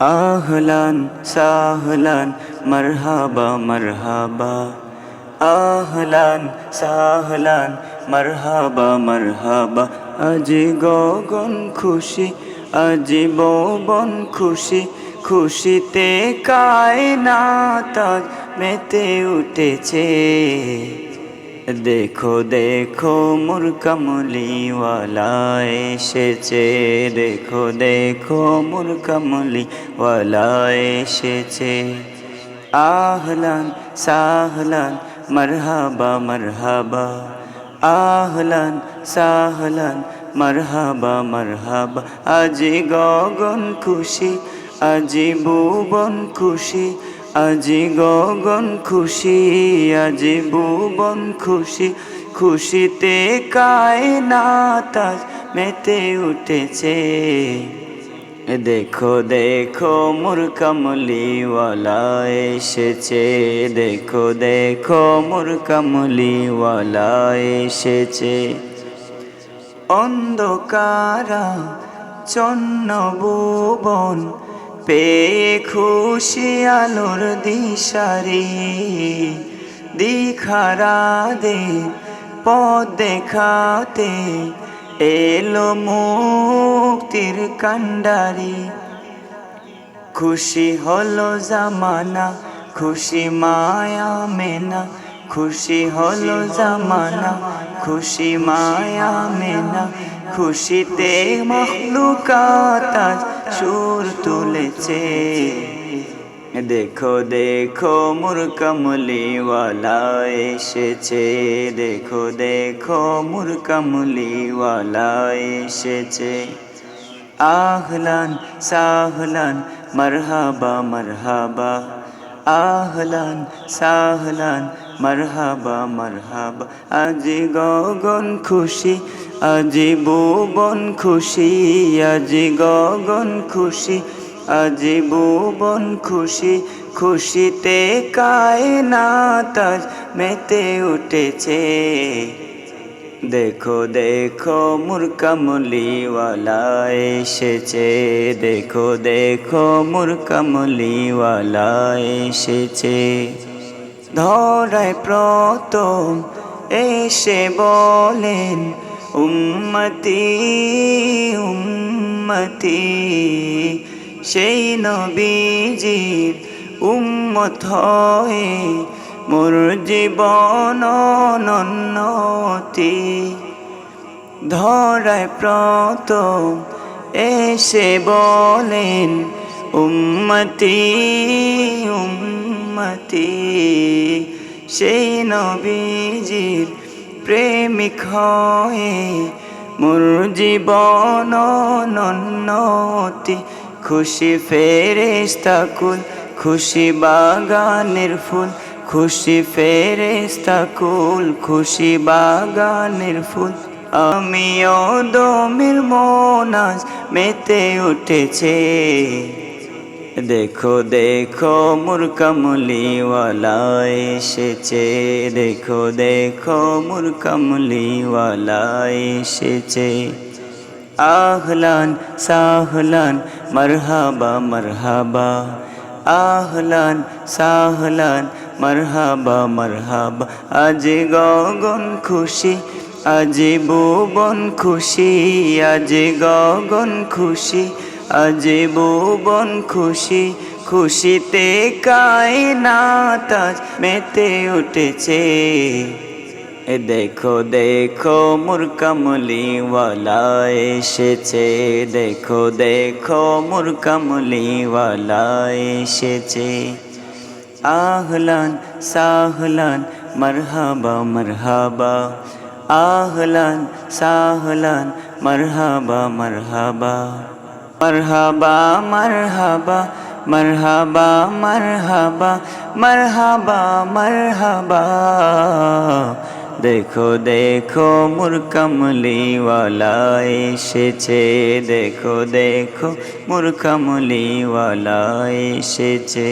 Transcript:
আহলান সাহলান, মারহাবা মারহাবা। আহলান সাহলান, মারহাবা মারহাবা। আজি গগন খুশি, আজি বন খুশি, খুশিতে কায়নাত মেতে উঠেছে। দেখো দেখো মোর কমলিওয়ালা এসেছে। দেখো দেখো মোর কমলিওয়ালা এসেছে। আহলান, সাহলান, মারহাবা মারহাবা। আহলান, সাহলান, মারহাবা মারহাবা। আজি গগন খুশি, আজি ভুবন খুশি আজি গগন খুশি, আজি ভুবন খুশি, খুশিতে কায়নাত আজ মেতে উঠেছে। দেখো দেখো, মোর কমলিওয়ালা এসেছে। দেখো দেখো, মোর কমলিওয়ালা এসেছে। অন্ধকারা চন্ন ভুবন পেয়ে খুশি আলোর দিশারি। দিখারা দে পথ দেখাতে এলো মুক্তির কান্ডারি খুশি হলো জামানা, খুশি মায়া মেনা। খুশি হলো জামানা, খুশি মায়া মেনা। খুশিতে মখলুকাত সুর তুলেছে। দেখো দেখো মোর কমলিওয়ালা এসেছে। দেখো দেখো মোর কমলিওয়ালা এসেছে। আহলান, সাহলান, মারহাবা মারহাবা। আহলান, সাহলান, মারহাবা মারহাবা। আজি গগন খুশি আজি ভুবন খুশি, আজি গগন খুশি, আজি ভুবন খুশি, খুশিতে কায়নাত মেতে উঠেছে। দেখো দেখো মোর কমলিওয়ালা এসেছে। দেখো দেখো মোর কমলিওয়ালা এসেছে। ধরায় প্রথম এসে বলেন উম্মতি উম্মতি। সেই নবীজির উম্মত হয়ে মোর জীবন নন্নতি ধরায় প্রথম এসে বলেন, উম্মতি উম্মতি। সেই নবীজির প্রেমিক হয়ে মোর জীবন নন্নতি। খুশি ফেরেস্তাকুল খুশি বাগানের ফুল, খুশি ফেরেস্তাকুল খুশি বাগানের ফুল। আমিও দমের মনাজ মেতে উঠেছে। দেখো দেখো মোর এসেছে। দেখো দেখো মোর এসেছে। আহলান, সাহলান, মারহাবা মারহাবা। আহলান, সাহলান, মারহাবা মারহাবা। আজ গগন খুশি, আজ ভুবন খুশি, আজ গগন খুশি। আজ ভুবন খুশি, খুশিতে কায়নাত আজ মেতে উঠেছে। এ দেখো দেখো মোর কমলিওয়ালা এসেছে। দেখো দেখো মোর কমলিওয়ালা এসেছে। আহলান, সাহলান, মারহাবা মারহাবা। আহলান, সাহলান, মারহাবা মারহাবা। মারহাবা মারহাবা মারহাবা মারহাবা মারহাবা মারহাবা। দেখো দেখো মোর কমলিওয়ালা এসেছে। দেখো দেখো মোর কমলিওয়ালা এসেছে।